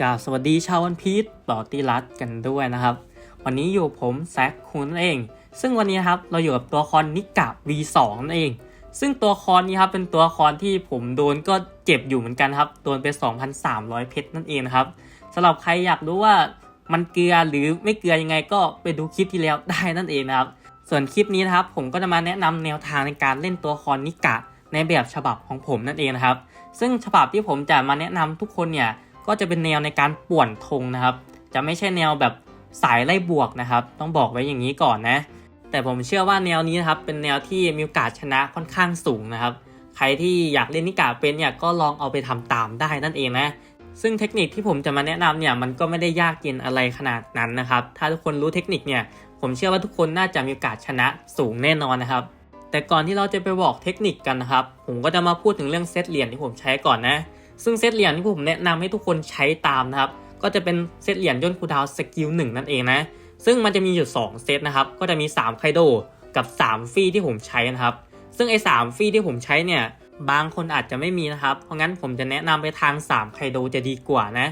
กราบสวัสดีชาววันพีชต่อตีรัตกันด้วยนะครับ วันนี้อยู่ผมแซคคุณเอง ซึ่งวันนี้นะครับเราอยู่กับตัวละคอนนิกะ V2 นั่นเอง ซึ่งตัวละคอนนี้ครับเป็นตัวละครที่ผมโดนก็เจ็บอยู่เหมือนกันครับ โดนไป 2,300 เพชรนั่นเองครับสำหรับใครอยากรู้ว่ามันเกลือหรือไม่เกลือยังไงก็ไปดูคลิปที่แล้วได้นั่นเองนะครับ ส่วนคลิปนี้นะครับผมก็จะมาแนะนำแนวทางในการเล่นตัวละครนิกะในแบบฉบับของผมนั่นเองนะครับ ซึ่งฉบับที่ผมจะมาแนะนำทุกคนเนี่ย ก็จะเป็นแนวในการป่วนธงนะครับ จะไม่ใช่แนวแบบสายไล่บวกนะครับ ต้องบอกไว้อย่างนี้ก่อนนะ แต่ผมเชื่อว่าแนวนี้นะครับเป็นแนวที่มีโอกาสชนะค่อนข้างสูงนะครับ ใครที่อยากเล่นนิกาเป็นเนี่ยก็ลองเอาไปทำตามได้นั่นเองนะซึ่งเทคนิคที่ผมจะมาแนะนำเนี่ยมันก็ไม่ได้ยากเย็นอะไรขนาดนั้นนะครับ ถ้าทุกคนรู้เทคนิคเนี่ยผมเชื่อว่าทุกคนน่าจะมีโอกาสชนะสูงแน่นอนนะครับ แต่ก่อนที่เราจะไปบอกเทคนิคกันนะครับ ผมก็จะมาพูดถึงเรื่องเซตเหรียญที่ผมใช้ก่อนนะ ซึ่งเซตเหรียญที่ผมแนะนำให้ทุกคนใช้ตามนะครับ ก็จะเป็นเซตเหรียญย่นคูดาวสกิลหนึ่งนั่นเองนะ ซึ่งมันจะมีอยู่ 2 เซตนะครับ ก็จะมี3ไคโดกับ 3ฟรีที่ผมใช้นะครับ ซึ่งไอ้3ฟรีที่ผมใช้เนี่ย บางคนอาจจะไม่มีนะครับ เพราะงั้นผมจะแนะนำไปทาง3ไคโดจะดีกว่านะ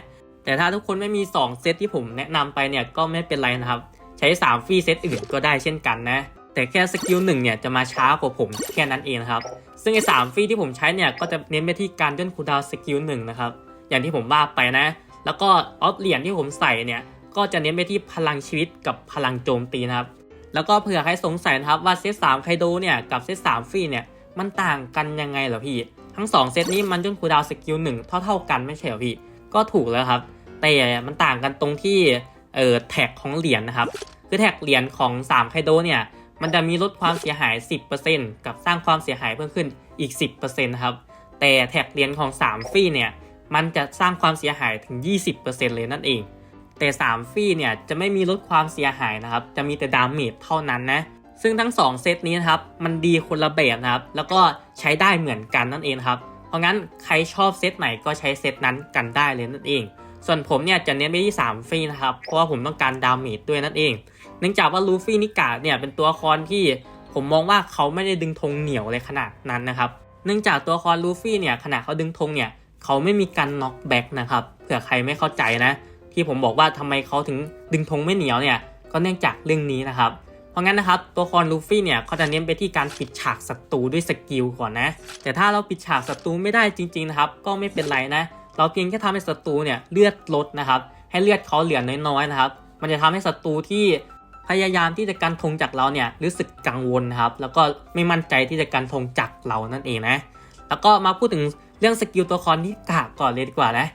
แต่ถ้าทุกคนไม่มี 2 เซตที่ผมแนะนำไปเนี่ยก็ไม่เป็นไรนะครับ ใช้3ฟรีเซตอื่นก็ได้เช่นกันนะ แต่แค่สกิลหนึ่งเนี่ยจะมาช้ากว่าผมแค่นั้นเองครับ ซึ่งไอ้สามฟีที่ผมใช้เนี่ยก็จะเน้นไปที่การย่นคูดาวสกิลหนึ่งนะครับอย่างที่ผมว่าไปนะ แล้วก็ออฟเหรียญที่ผมใส่เนี่ยก็จะเน้นไปที่พลังชีวิตกับพลังโจมตีนะครับ แล้วก็เผื่อใครสงสัยนะครับว่าเซตสามไคโดเนี่ยกับเซตสามฟรีเนี่ยมันต่างกันยังไงเหรอพี่ ทั้งสองเซตนี้มันย่นคูดาวสกิลหนึ่งเท่าๆกันไม่ใช่เหรอพี่ ก็ถูกแล้วครับ แต่มันต่างกันตรงที่เออแท็กของเหรียญนะครับ คือแท็กเหรียญของ3ไคโดเนี่ย มันจะมีลดความเสียหาย 10%กับสร้างความเสียหายเพิ่มขึ้นอีก 10%นะครับ แต่แท็กเหรียญของ3ฟรีเนี่ย มันจะสร้างความเสียหายถึง 20%เลยนั่นเอง แต่3ฟรีเนี่ยจะไม่มีลดความเสียหายนะครับ จะมีแต่ดามเมจเท่านั้นนะ ซึ่งทั้ง 2 เซตนี้นะครับ มันดีคนละแบบนะครับ แล้วก็ใช้ได้เหมือนกันนั่นเองครับ เพราะงั้นใครชอบเซตไหนก็ใช้เซตนั้นกันได้เลยนั่นเอง ส่วนผมเนี่ยจะเน้นไปที่3ฟรีนะครับ เพราะว่าผมต้องการดามเมจด้วยนั่นเอง เนื่องจากว่าลูฟี่นิกาเนี่ยเป็นตัวละครที่ผมมองว่าเขาไม่ได้ดึงธงเหนียวเลยขนาดนั้นนะครับ เนื่องจากตัวละครลูฟี่เนี่ยขณะเขาดึงธงเนี่ยเขาไม่มีการน็อกแบ็กนะครับเผื่อใครไม่เข้าใจนะที่ผมบอกว่าทำไมเขาถึงดึงธงไม่เหนียวเนี่ยก็เนื่องจากเรื่องนี้นะครับ เพราะงั้นนะครับตัวละครลูฟี่เนี่ยเขาจะเน้นไปที่การปิดฉากศัตรูด้วยสกิลก่อนนะ แต่ถ้าเราปิดฉากศัตรูไม่ได้จริงๆนะครับก็ไม่เป็นไรนะ เราเพียงแค่ทำให้ศัตรูเนี่ยเลือดลดนะครับให้เลือดเขาเหลือน้อยๆนะครับ มันจะทำให้ศัตรูที่ ยายามที่จะกันธงจากเราเนี่ยรู้สึกกังวลครับ แล้วก็ไม่มั่นใจที่จะกันธงจากเรานั่นเองนะ แล้วก็มาพูดถึงเรื่องสกิลตัวละครที่กากก่อนเลยดีกว่านะ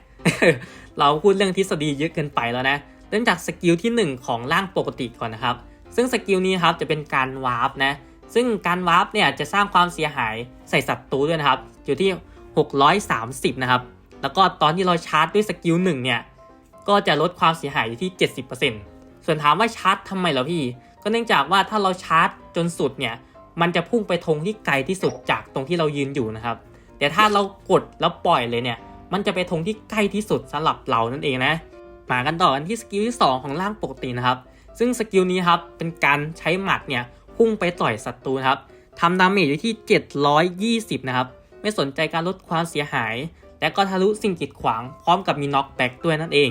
เราพูดเรื่องทฤษฎีเยอะเกินไปแล้วนะ เริ่มจากสกิลที่ 1 ของร่างปกติก่อนนะครับ ซึ่งสกิลนี้ครับจะเป็นการวาร์ปนะ ซึ่งการวาร์ปเนี่ยจะสร้างความเสียหายใส่ศัตรูด้วยนะครับ อยู่ที่ 630 นะครับ แล้วก็ตอนที่เราชาร์จด้วยสกิลหนึ่งเนี่ย ก็จะลดความเสียหายอยู่ที่ 70% ส่วนถามว่าชาร์จทำไมเหรอพี่ ก็เนื่องจากว่าถ้าเราชาร์จจนสุดเนี่ย มันจะพุ่งไปธงที่ไกลที่สุดจากตรงที่เรายืนอยู่นะครับ แต่ถ้าเรากดแล้วปล่อยเลยเนี่ย มันจะไปธงที่ใกล้ที่สุดสำหรับเรานั่นเองนะ มากันต่อกันที่สกิลที่ 2 ของร่างปกตินะครับ ซึ่งสกิลนี้ครับเป็นการใช้หมัดเนี่ยพุ่งไปต่อยศัตรูนะครับทำดาเมจอยู่ที่ 720 นะครับ ไม่สนใจการลดความเสียหาย และก็ทะลุสิ่งกีดขวางพร้อมกับมีน็อกแบ็กด้วยนั่นเอง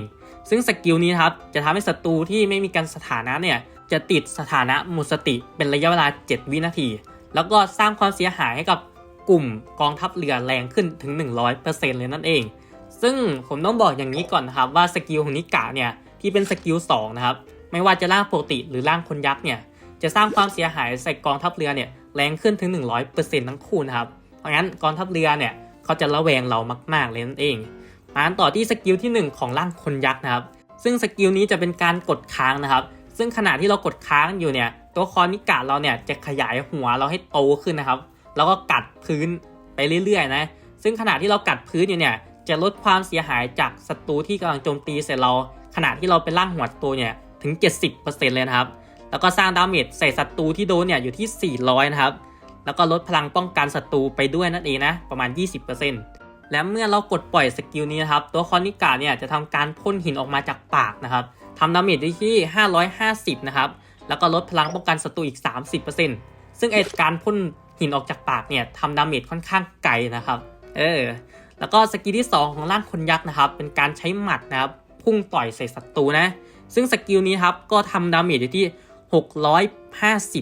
ซึ่งสกิลนี้ครับจะทำให้ศัตรูที่ไม่มีการสถานะเนี่ยจะติดสถานะหมดสติเป็นระยะเวลา 7 วินาที แล้วก็สร้างความเสียหายให้กับกลุ่มกองทัพเรือแรงขึ้นถึง 100%เลยนั่นเอง ซึ่งผมต้องบอกอย่างนี้ก่อนนะครับว่าสกิลของนิกะเนี่ยที่เป็นสกิล2นะครับไม่ว่าจะร่างปกติหรือร่างคนยักษ์เนี่ยจะสร้างความเสียหายใส่กองทัพเรือเนี่ยแรงขึ้นถึง 100%ทั้งคู่นะครับ เพราะงั้นกองทัพเรือเนี่ยเขาจะระแวงเรามาก ๆเลยนั่นเอง มาต่อที่สกิลที่ 1 ของร่างคนยักษ์นะครับ ซึ่งสกิลนี้จะเป็นการกดค้างนะครับ ซึ่งขณะที่เรากดค้างอยู่เนี่ย ตัวคอนิกะเราเนี่ยจะขยายหัวเราให้โตขึ้นนะครับ แล้วก็กัดพื้นไปเรื่อยๆนะ ซึ่งขณะที่เรากัดพื้นอยู่เนี่ย จะลดความเสียหายจากศัตรูที่กำลังโจมตีใส่เรา ขณะที่เราเป็นร่างหัวตัวเนี่ยถึง 70%เลยนะครับ แล้วก็สร้างดาเมจใส่ศัตรูที่โดนเนี่ยอยู่ที่ 400 นะครับ แล้วก็ลดพลังป้องกันศัตรูไปด้วยนั่นเองนะ ประมาณ 20% และเมื่อเรากดปล่อยสกิลนี้นะครับ ตัวคอนิกาเนี่ยจะทำการพ่นหินออกมาจากปากนะครับทำดาเมจได้ที่ 550 นะครับ แล้วก็ลดพลังป้องกันศัตรูอีก 30%ซึ่งไอการพ่นหินออกจากปากเนี่ยทำดาเมจค่อนข้างไกลนะครับ เออ แล้วก็สกิลที่ 2 ของร่างคนยักษ์นะครับ เป็นการใช้หมัดนะครับ พุ่งต่อยใส่ศัตรูนะ ซึ่งสกิลนี้ครับก็ทำดาเมจอยู่ที่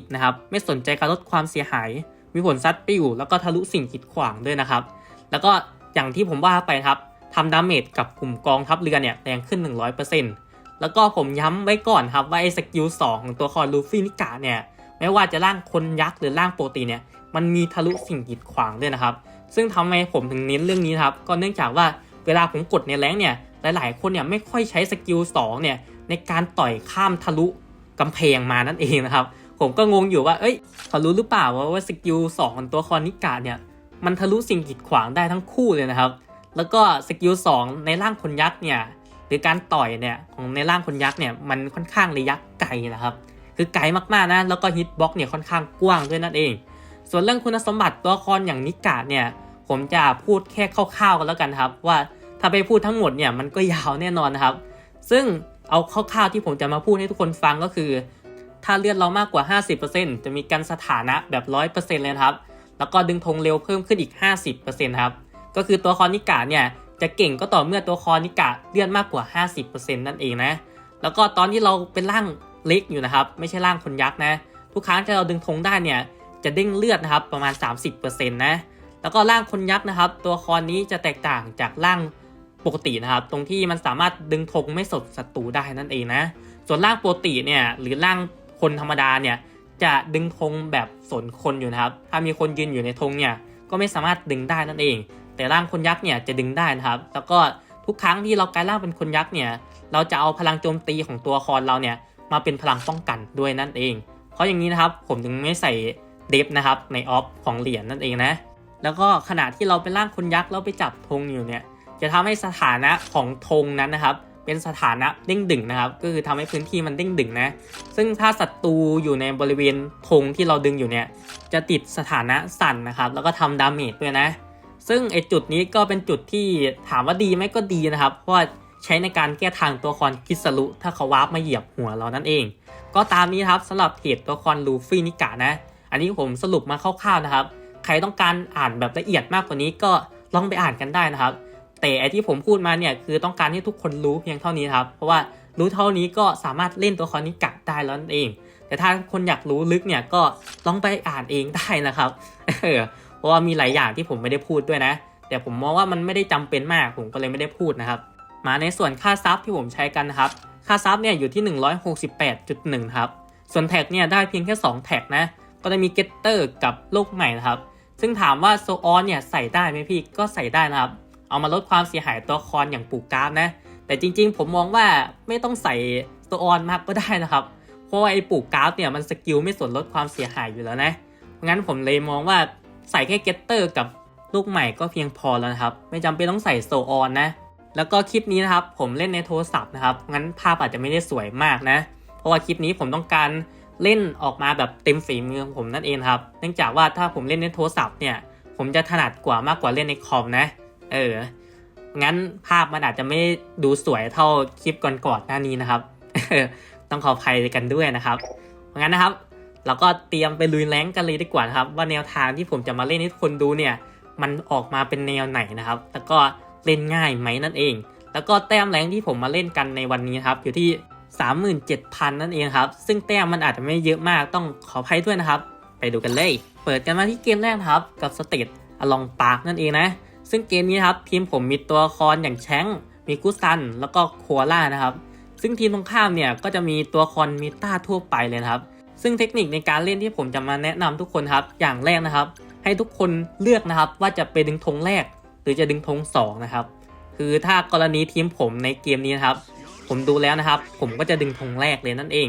650 นะครับ ไม่สนใจการลดความเสียหาย มีผลซัดไปิวแล้วก็ทะลุสิ่งกีดขวางด้วยนะครับ แล้วก็ อย่างที่ผมว่าไปครับทำดาเมจกับกลุ่มกองทัพเรือเนี่ยแรงขึ้น 100%แล้วก็ผมย้ำไว้ก่อนครับว่าไอ้สกิล2ของตัวละครลูฟี่นิกะเนี่ยไม่ว่าจะร่างคนยักษ์หรือร่างโปกติเนี่ยมันมีทะลุสิ่งกีดขวางด้วยนะครับ ซึ่งทำไมผมถึงเน้นเรื่องนี้ครับ ก็เนื่องจากว่าเวลาผมกดในแรงเนี่ยหลาย ๆ คนเนี่ยไม่ค่อยใช้สกิล2เนี่ยในการต่อยข้ามทะลุกำแพงมานั่นเองนะครับ ผมก็งงอยู่ว่า เอ้ยเขารู้หรือเปล่าว่าสกิล2ของตัวครนิกาเนี่ย มันทะลุสิ่งกีดขวางได้ทั้งคู่เลยนะครับ แล้วก็สกิล2ในร่างคนยักษ์เนี่ยหรือการต่อยเนี่ยของในร่างคนยักษ์เนี่ยมันค่อนข้างระยะไกลนะครับ คือไกลมากๆนะแล้วก็ฮิตบ็อกเนี่ยค่อนข้างกว้างด้วยนั่นเอง ส่วนเรื่องคุณสมบัติตัวละครอย่างนิกาเนี่ยผมจะพูดแค่คร่าวๆกันแล้วกันครับ ว่าถ้าไปพูดทั้งหมดเนี่ยมันก็ยาวแน่นอนนะครับ ซึ่งเอาคร่าวๆที่ผมจะมาพูดให้ทุกคนฟังก็คือ ถ้าเลือดเรามากกว่า 50%จะมีการสถานะแบบ 100%เลยนะครับ แล้วก็ดึงธงเร็วเพิ่มขึ้นอีก 50%ครับ ก็คือตัวครนิกาเนี่ยจะเก่งก็ต่อเมื่อตัวครนิกาเลือดมากกว่า 50%นั่นเองนะ แล้วก็ตอนที่เราเป็นร่างเล็กอยู่นะครับ ไม่ใช่ร่างคนยักษ์นะ ทุกครั้งที่เราดึงธงได้เนี่ยจะเด้งเลือดนะครับประมาณ 30%นะ แล้วก็ร่างคนยักษ์นะครับ ตัวละครนี้จะแตกต่างจากร่างปกตินะครับ ตรงที่มันสามารถดึงธงไม่สดศัตรูได้นั่นเองนะ ส่วนร่างปกติเนี่ยหรือร่างคนธรรมดาเนี่ย จะดึงธงแบบสนคนอยู่นะครับ ถ้ามีคนยืนอยู่ในธงเนี่ยก็ไม่สามารถดึงได้นั่นเอง แต่ร่างคนยักษ์เนี่ยจะดึงได้นะครับ แล้วก็ทุกครั้งที่เรากลายร่างเป็นคนยักษ์เนี่ย เราจะเอาพลังโจมตีของตัวละครเราเนี่ยมาเป็นพลังป้องกันด้วยนั่นเอง เพราะอย่างนี้นะครับผมถึงไม่ใส่เดฟนะครับในออฟของเหรียญนั่นเองนะ แล้วก็ขณะที่เราเป็นร่างคนยักษ์แล้วไปจับธงอยู่เนี่ย จะทำให้สถานะของธงนั้นนะครับ เป็นสถานะเด้งดึงนะครับ ก็คือทำให้พื้นที่มันเด้งดึงนะ ซึ่งถ้าศัตรูอยู่ในบริเวณธงที่เราดึงอยู่เนี่ย จะติดสถานะสั่นนะครับ แล้วก็ทำดาเมจด้วยนะ ซึ่งไอจุดนี้ก็เป็นจุดที่ถามว่าดีไหมก็ดีนะครับ เพราะว่าใช้ในการแก้ทางตัวละครคิสรุถ้าเขาวาร์ปมาเหยียบหัวเรานั่นเอง ก็ตามนี้ครับสำหรับเพจตัวละครลูฟี่นิกะนะ อันนี้ผมสรุปมาคร่าวๆนะครับ ใครต้องการอ่านแบบละเอียดมากกว่านี้ก็ลองไปอ่านกันได้นะครับ แต่ไอที่ผมพูดมาเนี่ยคือต้องการให้ทุกคนรู้เพียงเท่านี้ครับเพราะว่ารู้เท่านี้ก็สามารถเล่นตัวละครนิกะได้แล้วนั่นเอง แต่ถ้าคนอยากรู้ลึกเนี่ยก็ลองไปอ่านเองได้นะครับเพราะว่ามีหลายอย่างที่ผมไม่ได้พูดด้วยนะ แต่ผมมองว่ามันไม่ได้จำเป็นมากผมก็เลยไม่ได้พูดนะครับ มาในส่วนค่าซับที่ผมใช้กันนะครับ ค่าซับเนี่ยอยู่ที่ 168.1 ครับ ส่วนแท็กเนี่ยได้เพียงแค่ 2 แท็กนะ ก็จะมีเกตเตอร์กับโลกใหม่นะครับ ซึ่งถามว่าโซออนเนี่ยใส่ได้ไหมพี่ก็ใส่ได้นะครับ เอามาลดความเสียหายตัวละครอย่างปูกราฟนะ แต่จริงๆ ผมมองว่าไม่ต้องใส่โซออนมากก็ได้นะครับ เพราะว่าไอ้ปูกราฟเนี่ยมันสกิลไม่ส่วนลดความเสียหายอยู่แล้วนะ งั้นผมเลยมองว่าใส่แค่เกตเตอร์กับลูกใหม่ก็เพียงพอแล้วนะครับ ไม่จำเป็นต้องใส่โซออนนะ แล้วก็คลิปนี้นะครับผมเล่นในโทรศัพท์นะครับ งั้นภาพอาจจะไม่ได้สวยมากนะ เพราะว่าคลิปนี้ผมต้องการเล่นออกมาแบบเต็มฝีมือของผมนั่นเองครับ เนื่องจากว่าถ้าผมเล่นในโทรศัพท์เนี่ย ผมจะถนัดกว่ามากกว่าเล่นในคอมนะ เออ งั้นภาพมันอาจจะไม่ดูสวยเท่าคลิปก่อนๆหน้านี้นะครับ ต้องขออภัยกันด้วยนะครับงั้นนะครับ เราก็เตรียมไปลุยแรงกันเลยดีกว่าครับ ว่าแนวทางที่ผมจะมาเล่นให้ทุกคนดูเนี่ย มันออกมาเป็นแนวไหนนะครับ แล้วก็เล่นง่ายไหมนั่นเอง แล้วก็แต้มแรงที่ผมมาเล่นกันในวันนี้ครับ อยู่ที่37,000 นั่นเองครับ ซึ่งแต้มมันอาจจะไม่เยอะมากต้องขออภัยด้วยนะครับ ไปดูกันเลย เปิดกันมาที่เกมแรกครับ กับสเตตอลองปาร์กนั่นเองนะ ซึ่งเกมนี้ครับทีมผมมีตัวละครอย่างแชงมีกุซัน แล้วก็โคอาล่านะครับ ซึ่งทีมตรงข้ามเนี่ยก็จะมีตัวละครมีต้าทั่วไปเลยครับ ซึ่งเทคนิคในการเล่นที่ผมจะมาแนะนำทุกคนครับ อย่างแรกนะครับ ให้ทุกคนเลือกนะครับว่าจะไปดึงธงแรก หรือจะดึงธงสองนะครับคือถ้ากรณีทีมผมในเกมนี้นะครับ ผมดูแล้วนะครับ ผมก็จะดึงธงแรกเลยนั่นเอง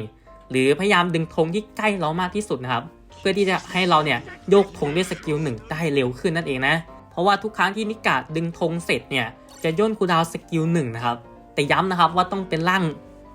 หรือพยายามดึงธงที่ใกล้เรามากที่สุดนะครับ เพื่อที่จะให้เราเนี่ยโยกธงด้วยสกิลหนึ่งได้เร็วขึ้นนั่นเองนะ ราะว่าทุกครั้งที่นิกาดึงธงเสร็จเนี่ยจะย่นคูดาวสกิลหนึ่งนะครับ แต่ย้ำนะครับว่าต้องเป็นร่าง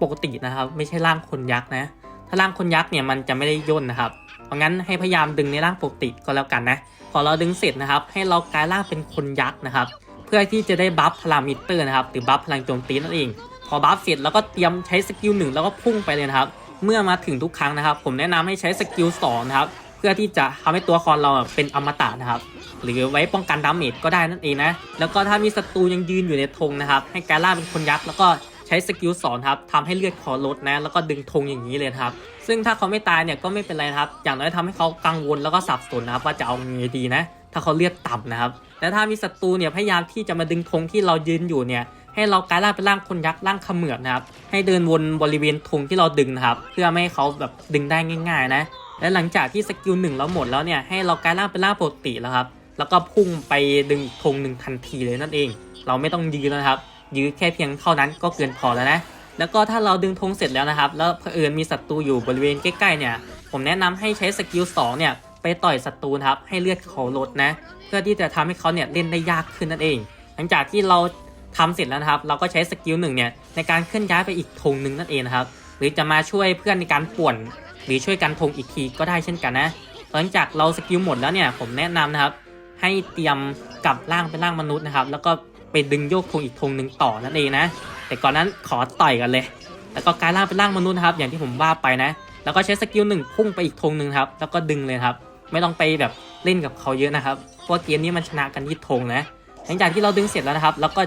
ปกตินะครับ ไม่ใช่ร่างคนยักษ์นะ ถ้าร่างคนยักษ์เนี่ยมันจะไม่ได้ย่นนะครับ เพราะงั้นให้พยายามดึงในร่างปกติก็แล้วกันนะ พอเราดึงเสร็จนะครับ ให้เรากลายร่างเป็นคนยักษ์นะครับ เพื่อที่จะได้บัฟพลังมิเตอร์นะครับ หรือบัฟพลังโจมตีนั่นเอง พอบัฟเสร็จแล้วก็เตรียมใช้สกิลหนึ่งแล้วก็พุ่งไปเลยนะครับ เมื่อมาถึงทุกครั้งนะครับ ผมแนะนำให้ใช้สกิลสองนะครับ พื่อที่จะทำให้ตัวละครเราเป็นอมตะนะครับ หรือไว้ป้องกันดาเมจก็ได้นั่นเองนะ แล้วก็ถ้ามีศัตรูยังยืนอยู่ในธงนะครับ ให้กลายร่าเป็นคนยักษ์แล้วก็ใช้สกิลสอนครับทำให้เลือดคอลดนะ แล้วก็ดึงธงอย่างนี้เลยครับ ซึ่งถ้าเขาไม่ตายเนี่ยก็ไม่เป็นไรครับ อย่างน้อยทำให้เขากังวลแล้วก็สับสนนะครับว่าจะเอาไงดีนะ ถ้าเขาเลือดต่ำนะครับและถ้ามีศัตรูเนี่ยพยายามที่จะมาดึงธงที่เรายืนอยู่เนี่ยให้เรากลายร่างเป็นร่างคนยักษ์ร่างเขมือบนะครับ ให้เดินวนบริเวณธงที่เราดึงนะครับ เพื่อไม่ให้เขาแบบดึงได้ง่าย ๆ นะ และหลังจากที่สกิลหนึ่งเราหมดแล้วเนี่ยให้เรากลายร่างเป็นร่างปกติแล้วครับ แล้วก็พุ่งไปดึงธงหนึ่งทันทีเลยนั่นเอง เราไม่ต้องยืนแล้วนะครับ ยื้อแค่เพียงเท่านั้นก็เกินพอแล้วนะ แล้วก็ถ้าเราดึงธงเสร็จแล้วนะครับ แล้วเผอิญมีศัตรูอยู่บริเวณใกล้ๆเนี่ยผมแนะนำให้ใช้สกิล2เนี่ยไปต่อยศัตรูครับให้เลือดเขาลดนะ เพื่อที่จะทำให้เขาเนี่ยเล่นได้ยากขึ้นนั่นเอง หลังจากที่เราทำเสร็จแล้วนะครับ เราก็ใช้สกิลหนึ่งเนี่ยในการเคลื่อนย้ายไปอีกธงหนึ่งนั่นเองนะครับ หรือจะมาช่วยเพื่อนในการป่วน หรือช่วยกันธงอีกทีก็ได้เช่นกันนะ หลังจากเราสกิลหมดแล้วเนี่ยผมแนะนำนะครับ ให้เตรียมกลับร่างเป็นร่างมนุษย์นะครับ แล้วก็ไปดึงโยกธงอีกธงหนึ่งต่อนั่นเองนะ แต่ก่อนนั้นขอต่อยกันเลย แล้วก็กลายร่างเป็นร่างมนุษย์นะครับ อย่างที่ผมว่าไปนะ แล้วก็ใช้สกิลหนึ่งพุ่งไปอีกธงหนึ่งครับ แล้วก็ดึงเลยครับ ไม่ต้องไปแบบเล่นกับเขาเยอะนะครับ เพราะเกมนี้มันชนะกันที่ธงนะ หลังจากที่เราดึงเสร็จแล้วนะครับ แล้วก็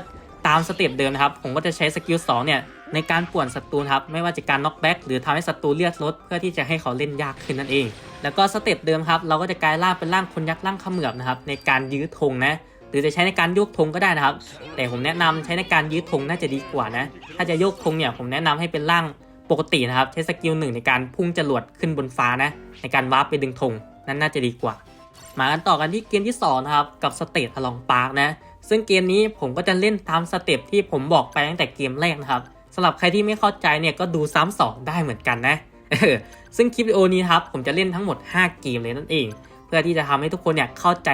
ตามสเต็ปเดิมนะครับ ผมก็จะใช้สกิล2เนี่ย ในการป่วนศัตรูครับไม่ว่าจะการน็อกแบ็กหรือทำให้ศัตรูเลือดลดเพื่อที่จะให้เขาเล่นยากขึ้นนั่นเอง แล้วก็สเต็ปเดิมครับเราก็จะกลายร่างเป็นร่างคนยักษ์ร่างเขมือบนะครับในการยื้อธงนะหรือจะใช้ในการโยกธงก็ได้นะครับ แต่ผมแนะนำใช้ในการยื้อธงน่าจะดีกว่านะถ้าจะโยกธงเนี่ยผมแนะนำให้เป็นร่างปกตินะครับใช้สกิลหนึ่งในการพุ่งจรวดขึ้นบนฟ้านะในการวาร์ปไปดึงธงนั่นน่าจะดีกว่า มากันต่อกันที่เกมที่2นะครับกับสเตทอลองปาร์กนะซึ่งเกมนี้ผมก็จะเล่นตามสเต็ปที่ผมบอกไปตั้งแต่เกมแรกนะครับ สำหรับใครที่ไม่เข้าใจเนี่ยก็ดูซ้ำสองได้เหมือนกันนะซึ่งคลิปวิดีโอนี้ครับผมจะเล่นทั้งหมด 5 เกมเลยนั่นเอง เพื่อที่จะทำให้ทุกคนเนี่ยเข้าใจ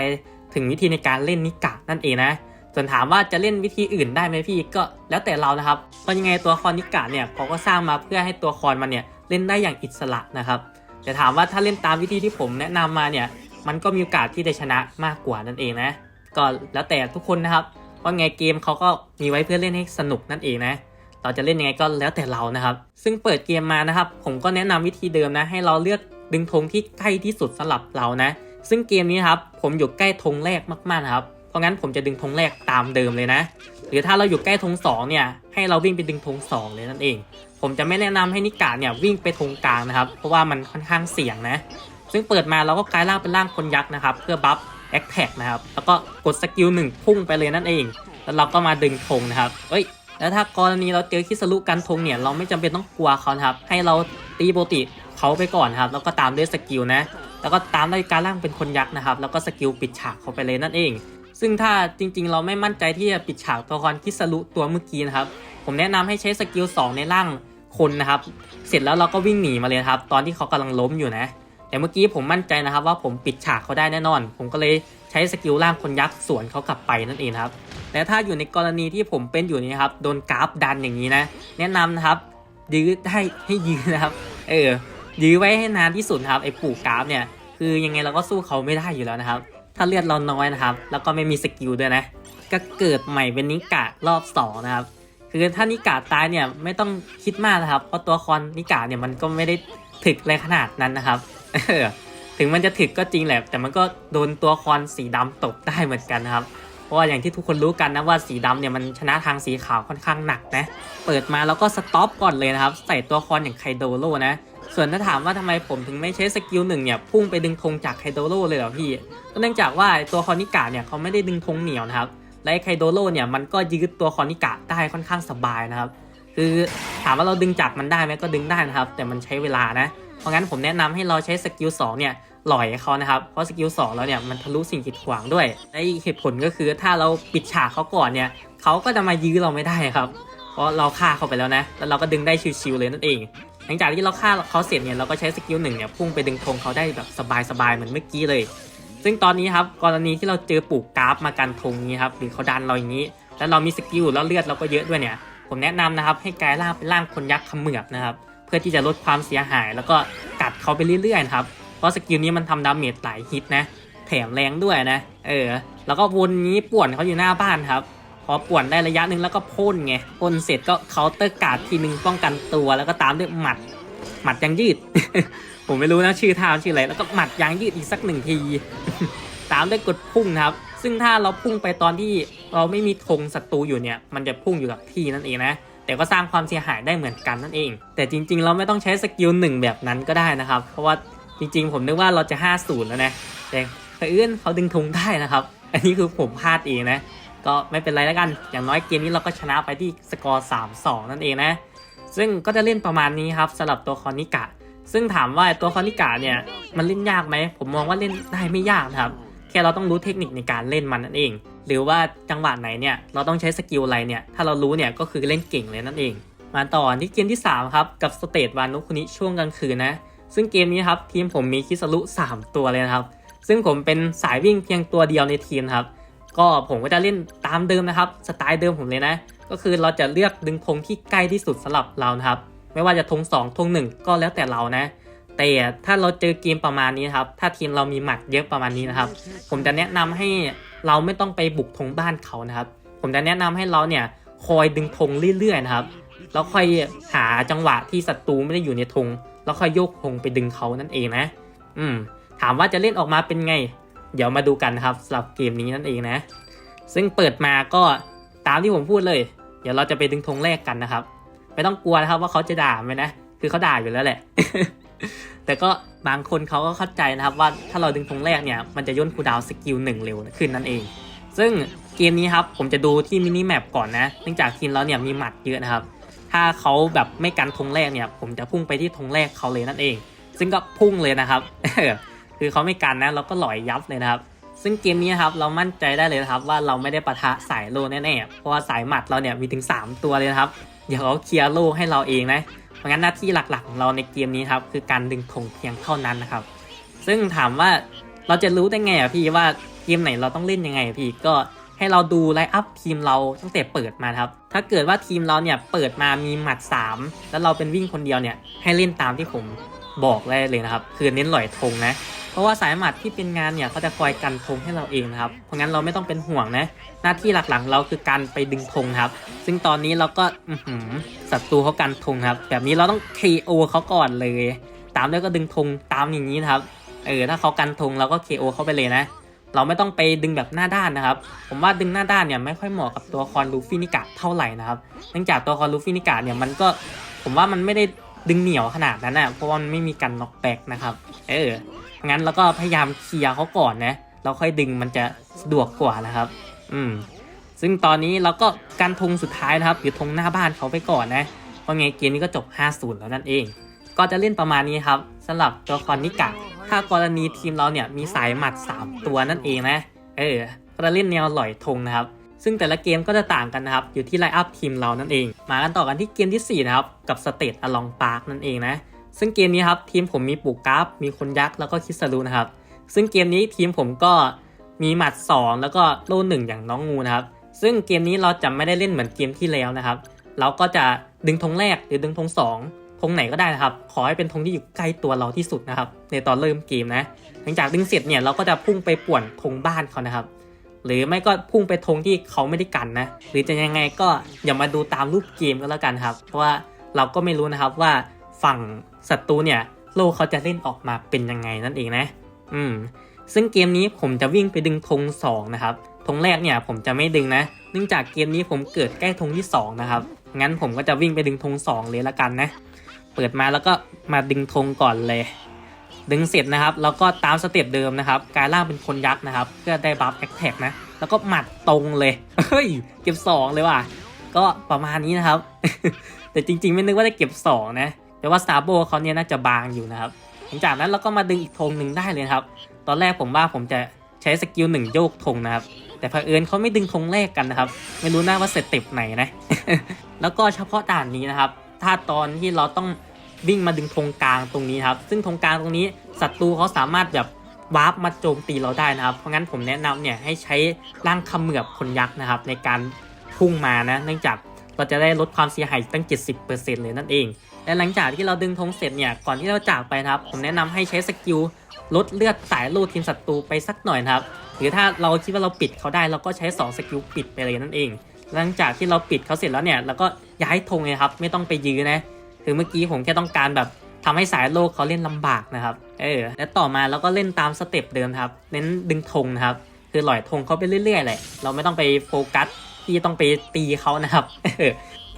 ถึงวิธีในการเล่นนิกะนั่นเองนะส่วนถามว่าจะเล่นวิธีอื่นได้ไหมพี่ก็แล้วแต่เรานะครับเพราะยังไงตัวครนิกะเนี่ยเขาก็สร้างมาเพื่อให้ตัวละครมันเนี่ยเล่นได้อย่างอิสระนะครับแต่ถามว่าถ้าเล่นตามวิธีที่ผมแนะนำมาเนี่ยมันก็มีโอกาสที่จะชนะมากกว่านั่นเองนะก็แล้วแต่ทุกคนนะครับว่าไงเกมเขาก็มีไว้เพื่อเล่นให้สนุกนั่นเองนะ เราจะเล่นยังไงก็แล้วแต่เรานะครับ ซึ่งเปิดเกมมานะครับ ผมก็แนะนำวิธีเดิมนะ ให้เราเลือกดึงธงที่ใกล้ที่สุดสำหรับเรานะ ซึ่งเกมนี้ครับผมอยู่ใกล้ธงแรกมากๆนะครับ เพราะงั้นผมจะดึงธงแรกตามเดิมเลยนะ หรือถ้าเราอยู่ใกล้ธงสองเนี่ยให้เราวิ่งไปดึงธงสองเลยนั่นเอง ผมจะไม่แนะนำให้นิกาเนี่ยวิ่งไปธงกลางนะครับ เพราะว่ามันค่อนข้างเสี่ยงนะ ซึ่งเปิดมาเราก็กลายร่างเป็นร่างคนยักษ์นะครับ เพื่อบัฟแอคแท็กนะครับ แล้วก็กดสกิลหนึ่งพุ่งไปเลยนั่นเอง แล้วเราก็มาดึงธงนะครับ เอ้ย แล้วถ้ากรณีเราเจอคิสรุกันธงเนี่ยเราไม่จำเป็นต้องกลัวเขาครับ ให้เราตีโปรติเขาไปก่อนครับ แล้วก็ตามด้วยสกิลนะ แล้วก็ตามด้วยการร่างเป็นคนยักษ์นะครับ แล้วก็สกิลปิดฉากเขาไปเลยนั่นเอง ซึ่งถ้าจริงๆ เราไม่มั่นใจที่จะปิดฉากตัวละครคิสรุตัวเมื่อกี้นะครับ ผมแนะนำให้ใช้สกิล2ในร่างคนนะครับ เสร็จแล้วเราก็วิ่งหนีมาเลยครับ ตอนที่เขากำลังล้มอยู่นะ แต่เมื่อกี้ผมมั่นใจนะครับ ว่าผมปิดฉากเขาได้แน่นอน ผมก็เลย ใช้สกิลร่างคนยักษ์สวนเขากลับไปนั่นเองครับแต่ถ้าอยู่ในกรณีที่ผมเป็นอยู่นี่ครับโดนกราฟดันอย่างนี้นะ แนะนำนะครับยื้อได้ให้ยื้อนะครับ เออยื้อไว้ให้นานที่สุดครับไอ้ปู่กราฟเนี่ยคือยังไงเราก็สู้เขาไม่ได้อยู่แล้วนะครับ ถ้าเลือดเราน้อยนะครับ แล้วก็ไม่มีสกิลด้วยนะ ก็เกิดใหม่เป็นนิกะรอบสองนะครับคือถ้านิกาตายเนี่ยไม่ต้องคิดมากนะครับ เพราะตัวคอนนิกาเนี่ยมันก็ไม่ได้ถึกอะไรขนาดนั้นนะครับเออ ถึงมันจะถึกก็จริงแหละ แต่มันก็โดนตัวคอนสีดำตบได้เหมือนกันครับ เพราะว่าอย่างที่ทุกคนรู้กันนะว่าสีดำเนี่ยมันชนะทางสีขาวค่อนข้างหนักนะ เปิดมาแล้วก็สต็อปก่อนเลยนะครับ ใส่ตัวคอนอย่างไคโดโร่นะ ส่วนถ้าถามว่าทำไมผมถึงไม่ใช้สกิลหนึ่งเนี่ยพุ่งไปดึงธงจากไคโดโร่เลยเหรอพี่ ก็เนื่องจากว่าตัวคอนิกาเนี่ยเขาไม่ได้ดึงธงเหนียวนะครับ และไคโดโร่เนี่ยมันก็ยืดตัวคอนิกะได้ค่อนข้างสบายนะครับคือถามว่าเราดึงจากมันได้ไหมก็ดึงได้นะครับ แต่มันใช้เวลานะ เพราะงั้นผมแนะนำให้เราใช้สกิล2เนี่ย หลอยเขานะครับ เพราะสกิล2แล้วเนี่ยมันทะลุสิ่งกีดขวางด้วยและอีกเหตุผลก็คือถ้าเราปิดฉากเขาก่อนเนี่ยเขาก็จะมายื้อเราไม่ได้ครับ เพราะเราฆ่าเขาไปแล้วนะ แล้วเราก็ดึงได้ชิวๆเลยนั่นเอง หลังจากที่เราฆ่าเขาเสร็จเนี่ยเราก็ใช้สกิลหนึ่งเนี่ยพุ่งไปดึงธงเขาได้แบบสบายๆเหมือนเมื่อกี้เลย ซึ่งตอนนี้ครับกรณีที่เราเจอปลูกกราฟมากันธงนี้ครับหรือเขาดันเราอย่างนี้ แล้วเรามีสกิลแล้วเลือดเราก็เยอะด้วยเนี่ยผมแนะนำนะครับให้กลายร่างเป็นร่างคนยักษ์ขมือบนะครับเพื่อที่จะลดความเสียหาย แล้วก็กัดเขาไปเรื่อยๆครับ เพราะสกิลนี้มันทำดาเมจหลายฮิตนะ แถมแรงด้วยนะ เออ แล้วก็วนนี้ป่วนเขาอยู่หน้าบ้านครับ พอป่วนได้ระยะหนึ่งแล้วก็พ่นไงพ่นเสร็จก็เคาน์เตอร์การ์ดทีหนึ่งป้องกันตัวแล้วก็ตามด้วยหมัด หมัดยางยืด ผมไม่รู้นะชื่อท่าชื่ออะไร แล้วก็หมัดยางยืดอีกสักหนึ่งที ตามด้วยกดพุ่งครับ ซึ่งถ้าเราพุ่งไปตอนที่เราไม่มีธงศัตรูอยู่เนี่ย มันจะพุ่งอยู่กับที่นั่นเองนะแต่แต่ก็สร้างความเสียหายได้เหมือนกันนั่นเอง แต่จริงๆ เราไม่ต้องใช้สกิลหนึ่งแบบนั้นก็ได้นะครับ เพราะว่า จริงๆ ผมนึกว่าเราจะ 5 0 แล้วนะ แต่เพื่อนเขาดึงธงได้นะครับ อันนี้คือผมพลาดเองนะ ก็ไม่เป็นไรแล้วกัน อย่างน้อยเกมนี้เราก็ชนะไปที่สกอร์ 3-2 นั่นเองนะ ซึ่งก็จะเล่นประมาณนี้ครับสำหรับตัวคอนิกะ ซึ่งถามว่าตัวคอนิกะเนี่ยมันเล่นยากไหม ผมมองว่าเล่นได้ไม่ยากนะครับ แค่เราต้องรู้เทคนิคในการเล่นมันนั่นเอง หรือว่าจังหวะไหนเนี่ยเราต้องใช้สกิลอะไรเนี่ย ถ้าเรารู้เนี่ยก็คือเล่นเก่งเลยนั่นเอง มาต่อที่เกมที่ 3 ครับ กับสเตทวานุคุนิช่วงกลางคืนนะ ซึ่งเกมนี้ครับทีมผมมีคิสรุ 3 ตัวเลยนะครับ ซึ่งผมเป็นสายวิ่งเพียงตัวเดียวในทีมครับ ก็ผมก็จะเล่นตามเดิมนะครับ สไตล์เดิมผมเลยนะ ก็คือเราจะเลือกดึงธงที่ใกล้ที่สุดสำหรับเรานะครับ ไม่ว่าจะธง2ธง1 ก็แล้วแต่เรานะ แต่ถ้าเราเจอเกมประมาณนี้ครับ ถ้าทีมเรามีหมัดเยอะประมาณนี้นะครับ ผมจะแนะนำให้เราไม่ต้องไปบุกธงบ้านเขานะครับ ผมจะแนะนำให้เราเนี่ยคอยดึงธงเรื่อยๆนะครับ แล้วค่อยหาจังหวะที่ศัตรูไม่ได้อยู่ในธง แล้วค่อยโยกธงไปดึงเขานั่นเองนะ อืม ถามว่าจะเล่นออกมาเป็นไง เดี๋ยวมาดูกันนะครับสำหรับเกมนี้นั่นเองนะ ซึ่งเปิดมาก็ตามที่ผมพูดเลย เดี๋ยวเราจะไปดึงธงแรกกันนะครับ ไม่ต้องกลัวนะครับว่าเขาจะด่าไหมนะ คือเขาด่าอยู่แล้วแหละ แต่ก็บางคนเขาก็เข้าใจนะครับว่าถ้าเราดึงธงแรกเนี่ย มันจะย่นคูดาวสกิลหนึ่งเร็วขึ้นนั่นเอง ซึ่งเกมนี้ครับผมจะดูที่มินิแมปก่อนนะ เนื่องจากทีมเราเนี่ยมีหมัดเยอะนะครับ ถ้าเขาแบบไม่กันธงแรกเนี่ย ผมจะพุ่งไปที่ธงแรกเขาเลยนั่นเอง ซึ่งก็พุ่งเลยนะครับคือเขาไม่กันนะเราก็หลอยยับเลยนะครับ ซึ่งเกมนี้ครับเรามั่นใจได้เลยครับว่าเราไม่ได้ปะทะสายโลแน่ๆเพราะว่าสายหมัดเราเนี่ยมีถึง 3 ตัวเลยนะครับเดี๋ยวเขาเคลียร์โลให้เราเองนะเพราะงั้นหน้าที่หลักๆของเราในเกมนี้ครับคือการดึงธงเพียงเท่านั้นนะครับ ซึ่งถามว่าเราจะรู้ได้ไงอะพี่ว่าเกมไหนเราต้องเล่นยังไงพี่ก็ให้เราดูไลฟ์อัพทีมเราตั้งแต่เปิดมาครับ ถ้าเกิดว่าทีมเราเนี่ยเปิดมามีหมัด 3 แล้วเราเป็นวิ่งคนเดียวเนี่ยให้เล่นตามที่ผมบอกได้เลยนะครับ คือเน้นหล่อยธงนะ เพราะว่าสายหมัดที่เป็นงานเนี่ยเขาจะคอยกันธงให้เราเองนะครับ เพราะงั้นเราไม่ต้องเป็นห่วงนะ หน้าที่หลักๆ เราคือการไปดึงธงครับ ซึ่งตอนนี้เราก็อื้อหือศัตรูเขากันธงครับ แบบนี้เราต้อง KO เขาก่อนเลย ตามด้วยก็ดึงธงตามอย่างนี้นะครับ เออถ้าเขากันธงเราก็ KO เขาไปเลยนะ เราไม่ต้องไปดึงแบบหน้าด้านนะครับ ผมว่าดึงหน้าด้านเนี่ยไม่ค่อยเหมาะกับตัวคอนลูฟินิกะเท่าไหร่นะครับ เนื่องจากตัวคอนลูฟินิกะเนี่ยมันก็ผมว่ามันไม่ได้ดึงเหนียวขนาดนั้นนะเพราะว่ามันไม่มีการน็อกแบกนะครับ เออ งั้นเราก็พยายามเคลียร์เขาก่อนนะ เราค่อยดึงมันจะสะดวกกว่านะครับ อืม ซึ่งตอนนี้เราก็การธงสุดท้ายนะครับอยู่ธงหน้าบ้านเขาไปก่อนนะ เพราะไงเกมนี้ก็จบ 5-0 แล้วนั่นเอง ก็จะเล่นประมาณนี้ครับสำหรับตัวคอนนิกะ ถ้ากรณีทีมเราเนี่ยมีสายหมัด 3 ตัวนั่นเองนะเออก็จะเล่นแนวหล่อยธงนะครับ ซึ่งแต่ละเกมก็จะต่างกันนะครับ อยู่ที่ไลน์อัพทีมเรานั่นเอง มากันต่อกันที่เกมทีสี่4 นะครับ กับสเตทอลองปาร์คนั่นเองนะ ซึ่งเกมนี้ครับทีมผมมีปูกราฟ มีคนยักษ์แล้วก็คิสรุนะครับ ซึ่งเกมนี้ทีมผมก็มีหมัด 2 แล้วก็โล่หนึ่งอย่างน้องงูนะครับ ซึ่งเกมนี้เราจะไม่ได้เล่นเหมือนเกมที่แล้วนะครับ เราก็จะดึงธงแรกหรือดึงธงสอง ธงไหนก็ได้นะครับ ขอให้เป็นธงที่อยู่ใกล้ตัวเราที่สุดนะครับ ในตอนเริ่มเกมนะ หลังจากดึงเสร็จเนี่ยเราก็จะพุ่งไปป่วนธงบ้านเขานะครับ หรือไม่ก็พุ่งไปธงที่เขาไม่ได้กันนะ หรือจะยังไงก็อย่ามาดูตามรูปเกมก็แล้วกันครับ เพราะว่าเราก็ไม่รู้นะครับว่าฝั่งศัตรูเนี่ยโลเขาจะเล่นออกมาเป็นยังไงนั่นเองนะ อืม ซึ่งเกมนี้ผมจะวิ่งไปดึงธงสองนะครับ ธงแรกเนี่ยผมจะไม่ดึงนะ เนื่องจากเกมนี้ผมเกิดใกล้ธงที่สองนะครับ งั้นผมก็จะวิ่งไปดึงธงสองเลยละกันนะ เปิดมาแล้วก็มาดึงธงก่อนเลย ดึงเสร็จนะครับ แล้วก็ตามสเต็ปเดิมนะครับกลายร่างเป็นคนยักษ์นะครับเพื่อได้บัฟแอคแท็กนะ แล้วก็หมัดตรงเลยเฮ้ยเก็บสองเลยว่ะก็ประมาณนี้นะครับ แต่จริงๆ ไม่นึกว่าได้เก็บสองนะแต่ว่าซาร์โบเขาเนี่ยน่าจะบางอยู่นะครับหลังจากนั้นเราก็มาดึงอีกธงหนึ่งได้เลยครับ ตอนแรกผมว่าผมจะใช้สกิลหนึ่งโยกธงนะครับ แต่เผอิญเขาไม่ดึงธงแรกกันนะครับ ไม่รู้หน้าว่าเสร็จเต็ปไหนนะ แล้วก็เฉพาะด่านนี้นะครับ ถ้าตอนที่เราต้องวิ่งมาดึงธงกลางตรงนี้ครับ ซึ่งธงกลางตรงนี้ศัตรูเขาสามารถแบบวาร์ปมาโจมตีเราได้นะครับ เพราะงั้นผมแนะนำเนี่ยให้ใช้ร่างขมือบคนยักษ์นะครับ ในการพุ่งมานะ เนื่องจากเราจะได้ลดความเสียหายตั้ง 70%เลยนั่นเอง และหลังจากที่เราดึงธงเสร็จเนี่ย ก่อนที่เราจากไปนะครับ ผมแนะนำให้ใช้สกิลลดเลือดสายลูดทีมศัตรูไปสักหน่อยนะครับ หรือถ้าเราคิดว่าเราปิดเขาได้เราก็ใช้ 2 สกิลปิดไปเลยนั่นเอง หลังจากที่เราปิดเขาเสร็จแล้วเนี่ยเราก็ ย้ายธงเลยครับ ไม่ต้องไปยื้อนะ คือเมื่อกี้ผมแค่ต้องการแบบทำให้สายโลกเขาเล่นลำบากนะครับ เออ และต่อมาเราก็เล่นตามสเต็ปเดิมครับ เน้นดึงธงนะครับ คือหล่อยธงเขาไปเรื่อยๆแหละเราไม่ต้องไปโฟกัสที่ต้องไปตีเขานะครับเออ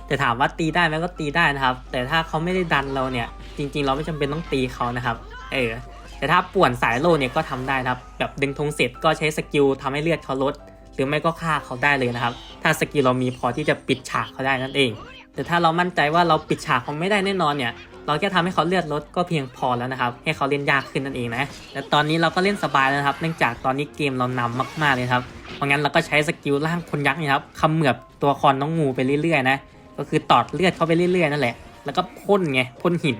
แต่จะถามว่าตีได้ไหมก็ตีได้นะครับ แต่ถ้าเขาไม่ได้ดันเราเนี่ย จริง ๆ เราไม่จำเป็นต้องตีเขานะครับ เออ แต่ถ้าป่วนสายโลเนี่ยก็ทำได้นะครับ แบบดึงธงเสร็จก็ใช้สกิลทำให้เลือดเขาลด หรือไม่ก็ฆ่าเขาได้เลยนะครับ ถ้าสกิลเรามีพอที่จะปิดฉากเขาได้นั่นเอง แต่ถ้าเรามั่นใจว่าเราปิดฉากเขาไม่ได้แน่นอนเนี่ยเราแค่ทำให้เขาเลือดลดก็เพียงพอแล้วนะครับ ให้เขาเล่นยากขึ้นนั่นเองนะและตอนนี้เราก็เล่นสบายแล้วครับ เนื่องจากตอนนี้เกมเรานำมากๆเลยครับ เพราะงั้นเราก็ใช้สกิลร่างคนยักษ์นี่ครับเขมือบตัวละครน้องงูไปเรื่อยๆนะ ก็คือตอดเลือดเข้าไปเรื่อยๆนั่นแหละ แล้วก็พ่นไงพ่นหิน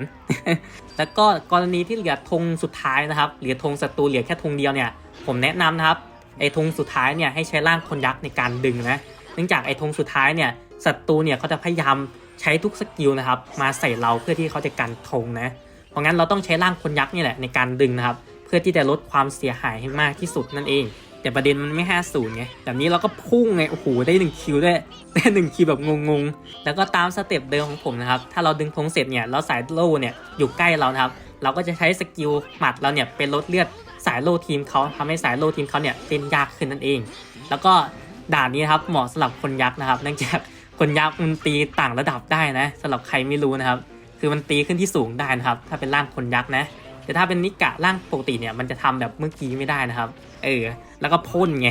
แล้วก็กรณีที่เหลือธงสุดท้ายนะครับ เหลือธงศัตรูเหลือแค่ธงเดียวเนี่ย ผมแนะนำนะครับ ไอ้ธงสุดท้ายเนี่ยให้ใช้ร่างคนยักษ์ในการดึงนะเนื่องจากไอ้ธงสุดท้ายเนี่ยศัตรูเนี่ยเขาจะพยายามใช้ทุกสกิลนะครับมาใส่เราเพื่อที่เขาจะกันธงนะเพราะงั้นเราต้องใช้ร่างคนยักษ์นี่แหละในการดึงนะครับเพื่อที่จะลดความเสียหายให้มากที่สุดนั่นเอง แต่ประเด็นมันไม่ 50ไงแบบนี้เราก็พุ่งไงโอ้โหได้1คิวได้ได้1คิวแบบงงๆแล้วก็ตามสเต็ปเดิมของผมนะครับถ้าเราดึงธงเสร็จเนี่ยแล้วสายโล่เนี่ยอยู่ใกล้เรานะครับเราก็จะใช้สกิลหมัดเราเนี่ยเป็นลดเลือด สายโล่ทีมเขาทำให้สายโล่ทีมเขาเนี่ยเล่นยากขึ้นนั่นเอง แล้วก็ด่านนี้ครับเหมาะสำหรับคนยักษ์นะครับเนื่องจากคนยักษ์มันตีต่างระดับได้นะสำหรับใครไม่รู้นะครับ คือมันตีขึ้นที่สูงได้นะครับ ถ้าเป็นร่างคนยักษ์นะแต่ถ้าเป็นนิกะร่างปกติเนี่ยมันจะทำแบบเมื่อกี้ไม่ได้นะครับ เออ แล้วก็พ่นไง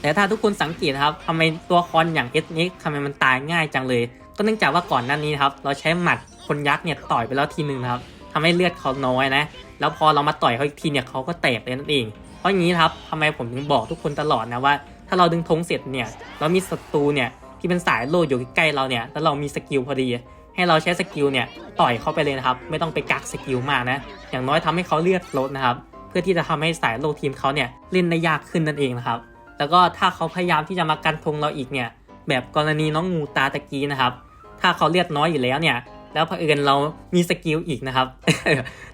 แต่ถ้าทุกคนสังเกตครับทำไมตัวคอนอย่างเอสเน็กทำไมมันตายง่ายจังเลย ก็เนื่องจากว่าก่อนหน้านี้นครับ เราใช้หมัดคนยักษ์เนี่ยต่อยไปแล้วทีหนึ่งครับทำให้เลือดเขาน้อยนะ แล้วพอเรามาต่อยเขาอีกทีเนี่ยเขาก็แตกเลยนั่นเอง เพราะอย่างนี้ครับทำไมผมถึงบอกทุกคนตลอดนะว่า ถ้าเราดึงธงเสร็จเนี่ยเรามีศัตรูเนี่ยที่เป็นสายโล่อยู่ใกล้เราเนี่ยแล้วเรามีสกิลพอดี ให้เราใช้สกิลเนี่ยต่อยเข้าไปเลยนะครับ ไม่ต้องไปกักสกิลมากนะ อย่างน้อยทำให้เขาเลือดลดนะครับ เพื่อที่จะทำให้สายโลทีมเขาเนี่ยเล่นได้ยากขึ้นนั่นเองนะครับ แล้วก็ถ้าเขาพยายามที่จะมากันธงเราอีกเนี่ยแบบกรณีน้องงูตาตะกี้นะครับ ถ้าเขาเลือดน้อยอยู่แล้วเนี่ย แล้วเผอิญเรามีสกิลอีกนะครับ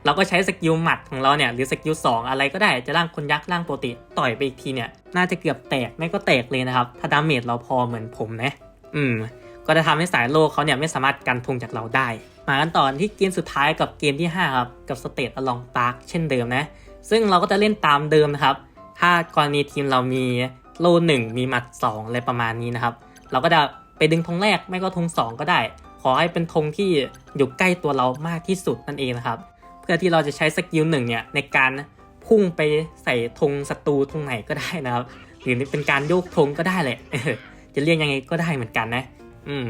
เราก็ใช้สกิลหมัดของเราเนี่ยหรือสกิล2อะไรก็ได้จะร่างคนยักษ์ร่างโปกติต่อยไปอีกทีเนี่ยน่าจะเกือบแตกไม่ก็แตกเลยนะครับ ถ้าดาเมจเราพอเหมือนผมนะอืมก็จะทำให้สายโลเขาเนี่ยไม่สามารถกันธงจากเราได้ มากันต่อที่เกมสุดท้ายกับเกมที่5ครับกับสเตตอลองปาร์คเช่นเดิมนะ ซึ่งเราก็จะเล่นตามเดิมนะครับ ถ้ากรณีทีมเรามีโลหนึ่งมีหมัด2อะไรประมาณนี้นะครับ เราก็จะไปดึงธงแรกไม่ก็ธง2 ก็ได้ ขอให้เป็นธงที่อยู่ใกล้ตัวเรามากที่สุดนั่นเองนะครับ เพื่อที่เราจะใช้สกิลหนึ่งเนี่ยในการพุ่งไปใส่ธงศัตรูธงไหนก็ได้นะครับ หรือเป็นการโยกธงก็ได้แหละจะเรียกยังไงก็ได้เหมือนกันนะ อืม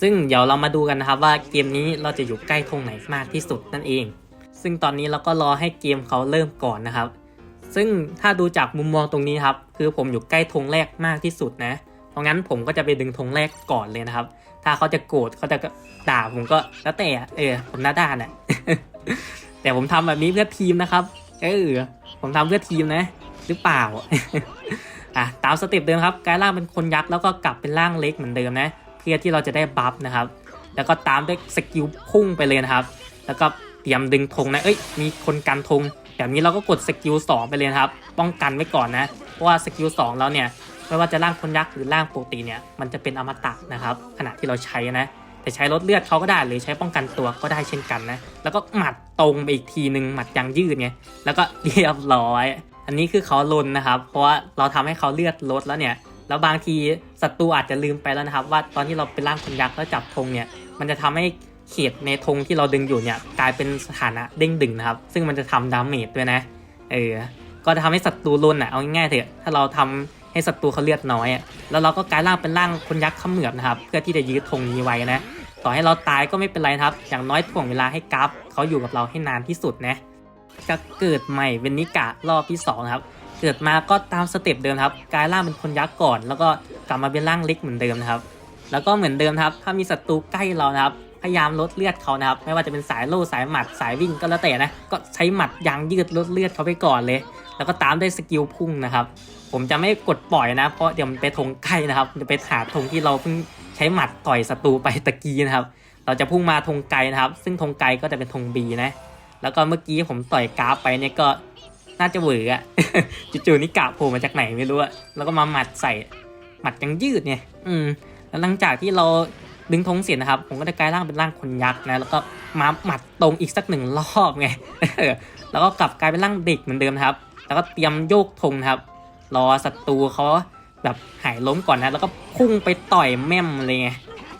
ซึ่งเดี๋ยวเรามาดูกันนะครับว่าเกมนี้เราจะอยู่ใกล้ธงไหนมากที่สุดนั่นเอง ซึ่งตอนนี้เราก็รอให้เกมเขาเริ่มก่อนนะครับ ซึ่งถ้าดูจากมุมมองตรงนี้ครับ คือผมอยู่ใกล้ธงแรกมากที่สุดนะ เพราะงั้นผมก็จะไปดึงธงแรกก่อนเลยนะครับ ถ้าเขาจะโกรธเขาจะด่าผมก็แล้วแต่อะเออ ผมหน้าด้านอะ แต่ผมทำแบบนี้เพื่อทีมนะครับ เออ ผมทำเพื่อทีมนะ หรือเปล่า อะตามสเต็ปเดิมครับกลายร่างเป็นคนยักษ์แล้วก็กลับเป็นร่างเล็กเหมือนเดิมนะ เพื่อที่เราจะได้บัฟนะครับ แล้วก็ตามด้วยสกิลพุ่งไปเลยนะครับ แล้วก็เตรียมดึงธงนะ เอ้ย มีคนกันธงแบบนี้เราก็กดสกิล2ไปเลยครับ ป้องกันไว้ก่อนนะ เพราะว่าสกิล2เราเนี่ย ไม่ว่าจะร่างคนยักษ์หรือร่างปกติเนี่ยมันจะเป็นอมตะนะครับขณะที่เราใช้นะแต่ใช้ลดเลือดเขาก็ได้หรือใช้ป้องกันตัวก็ได้เช่นกันนะแล้วก็หมัดตรงไปอีกทีหนึ่งหมัดยางยืดไงแล้วก็เรียบร้อย อันนี้คือเขาลนนะครับ เพราะว่าเราทำให้เขาเลือดลดแล้วเนี่ยแล้วบางทีศัตรูอาจจะลืมไปแล้วนะครับ ว่าตอนที่เราเป็นร่างคนยักษ์แล้วจับธงเนี่ยมันจะทำให้เขตในธงที่เราดึงอยู่เนี่ยกลายเป็นสถานะเด้งดึงนะครับ ซึ่งมันจะทำดาเมจด้วยนะเออก็จะทำให้ศัตรูลนอะเอาง่ายๆเถอะถ้าเราทำ ให้ศัตรูเขาเลือดน้อยอะแล้วเราก็กลายร่างเป็นร่างคนยักษ์เขมือบนะครับเพื่อที่จะยืดธงนี้ไว้นะต่อให้เราตายก็ไม่เป็นไรครับ อย่างน้อยถ่วงเวลาให้กราฟเขาอยู่กับเราให้นานที่สุดนะก็เกิดใหม่เป็นนิกะรอบที่สองครับเกิดมาก็ตามสเต็ปเดิมครับกลายร่างเป็นคนยักษ์ก่อน แล้วก็กลับมาเป็นร่างเล็กเหมือนเดิมนะครับ แล้วก็เหมือนเดิมครับ ถ้ามีศัตรูใกล้เรานะครับ พยายามลดเลือดเขานะครับ ไม่ว่าจะเป็นสายโล่สายหมัดสายวิ่งก็แล้วแต่นะ ก็ใช้หมัดยางยืดลดเลือดเขาไปก่อนเลย แล้วก็ตามด้วยสกิลพุ่งนะครับ ผมจะไม่กดปล่อยนะ เพราะเดี๋ยวมันไปธงใกล้นะครับจะไปหาธงที่เราเพิ่งใช้หมัดต่อยศัตรูไปตะกี้นะครับ เราจะพุ่งมาธงไกลนะครับ ซึ่งธงไกลก็จะเป็นธงบีนะ แล้วก็เมื่อกี้ผมต่อยกราฟไปเนี่ยก็น่าจะเหวออะจู่ๆนี่กะโผล่มาจากไหนไม่รู้อะแล้วก็มาหมัดใส่หมัดยังยืดเนี่ย อืม แล้วหลังจากที่เราดึงธงเสร็จนะครับ ผมก็จะกลายร่างเป็นร่างคนยักษ์นะ แล้วก็มาหมัดตรงอีกสักหนึ่งรอบไง แล้วก็กลับกลายเป็นร่างเด็กเหมือนเดิมนะครับ แล้วก็เตรียมโยกธงครับ รอศัตรูเขาแบบหายล้มก่อนนะ แล้วก็พุ่งไปต่อยแม่มเลยไง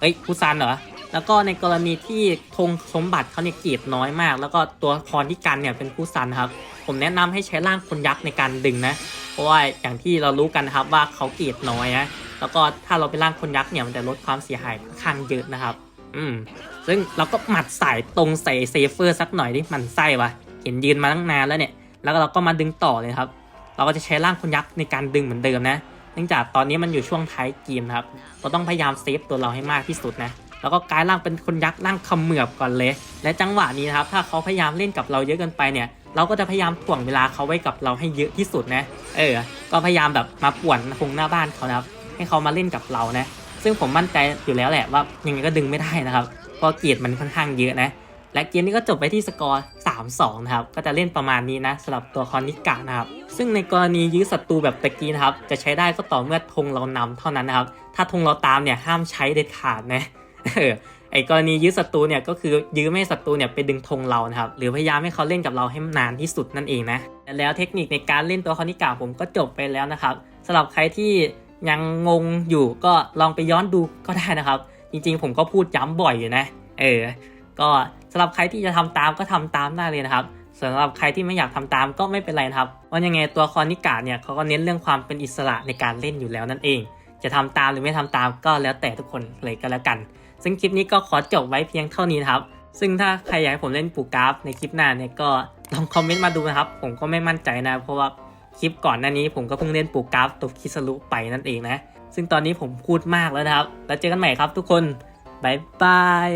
เอ้ยคูซันเหรอ แล้วก็ในกรณีที่ธงสมบัติเขาเนี่ยเกียรน้อยมาก แล้วก็ตัวละครที่กันเนี่ยเป็นคูซันครับ ผมแนะนำให้ใช้ร่างคนยักษ์ในการดึงนะ เพราะว่าอย่างที่เรารู้กันนะครับว่าเขาเกียรน้อยนะ แล้วก็ถ้าเราเป็นร่างคนยักษ์เนี่ยมันจะลดความเสียหายค่อนข้างเยอะนะครับ อืม ซึ่งเราก็หมัดใส่ตรงใส่เซฟเฟอร์สักหน่อยดิมันไส้วะเห็นยืนมาตั้งนานแล้วเนี่ย แล้วเราก็มาดึงต่อเลยครับ เราก็จะใช้ร่างคนยักษ์ในการดึงเหมือนเดิมนะ เนื่องจากตอนนี้มันอยู่ช่วงท้ายเกมครับ เราต้องพยายามเซฟตัวเราให้มากที่สุดนะ แล้วก็กลายร่างเป็นคนยักษ์ร่างเขมือบก่อนเลย และจังหวะนี้นะครับ ถ้าเขาพยายามเล่นกับเราเยอะเกินไปเนี่ย เราก็จะพยายามถ่วงเวลาเขาไว้กับเราให้เยอะที่สุดนะ เออ ก็พยายามแบบมาป่วนคงหน้าบ้านเขานะครับ ให้เขามาเล่นกับเรานะ ซึ่งผมมั่นใจอยู่แล้วแหละว่ายังไงก็ดึงไม่ได้นะครับ เพราะเกียรติมันค่อนข้างเยอะนะ และเกมนี้ก็จบไปที่สกอร์ 3-2 นะครับ ก็จะเล่นประมาณนี้นะสำหรับตัวคอนนิกะนะครับ ซึ่งในกรณียื้อศัตรูแบบตะกี้นะครับ จะใช้ได้ก็ต่อเมื่อธงเรานำเท่านั้นนะครับ ถ้าธงเราตามเนี่ยห้ามใช้เด็ดขาดนะเออไอ้กรณียื้อศัตรูเนี่ยก็คือยื้อไม่ศัตรูเนี่ยไปดึงธงเรานะครับ หรือพยายามให้เขาเล่นกับเราให้นานที่สุดนั่นเองนะแล้วเทคนิคในการเล่นตัวคอนิกะผมก็จบไปแล้วนะครับสำหรับใครที่ยังงงอยู่ก็ลองไปย้อนดูก็ได้นะครับ จริงๆ ผมก็พูดย้ำบ่อยอยู่นะ เออ ก็ำหรับใครที่จะทำตามก็ทำตามได้เลยนะครับสำหรับใครที่ไม่อยากทำตามก็ไม่เป็นไรนะครับว่ายังไงตัวคอนนิกาเนี่ยเขาก็เน้นเรื่องความเป็นอิสระในการเล่นอยู่แล้วนั่นเอง จะทำตามหรือไม่ทำตามก็แล้วแต่ทุกคนเลยก็แล้วกัน ซึ่งคลิปนี้ก็ขอจบไว้เพียงเท่านี้นครับ ซึ่งถ้าใครอยากให้ผมเล่นปูกราฟในคลิปหน้าเนี่ยก็ลองคอมเมนต์มาดูนะครับ ผมก็ไม่มั่นใจนะ เพราะว่าคลิปก่อนหน้านี้ผมก็เพิ่งเล่นปูกราฟตัวคิสรุไปนั่นเองนะ ซึ่งตอนนี้ผมพูดมากแล้วนะครับ แล้วเจอกันใหม่ครับทุกคนบายบาย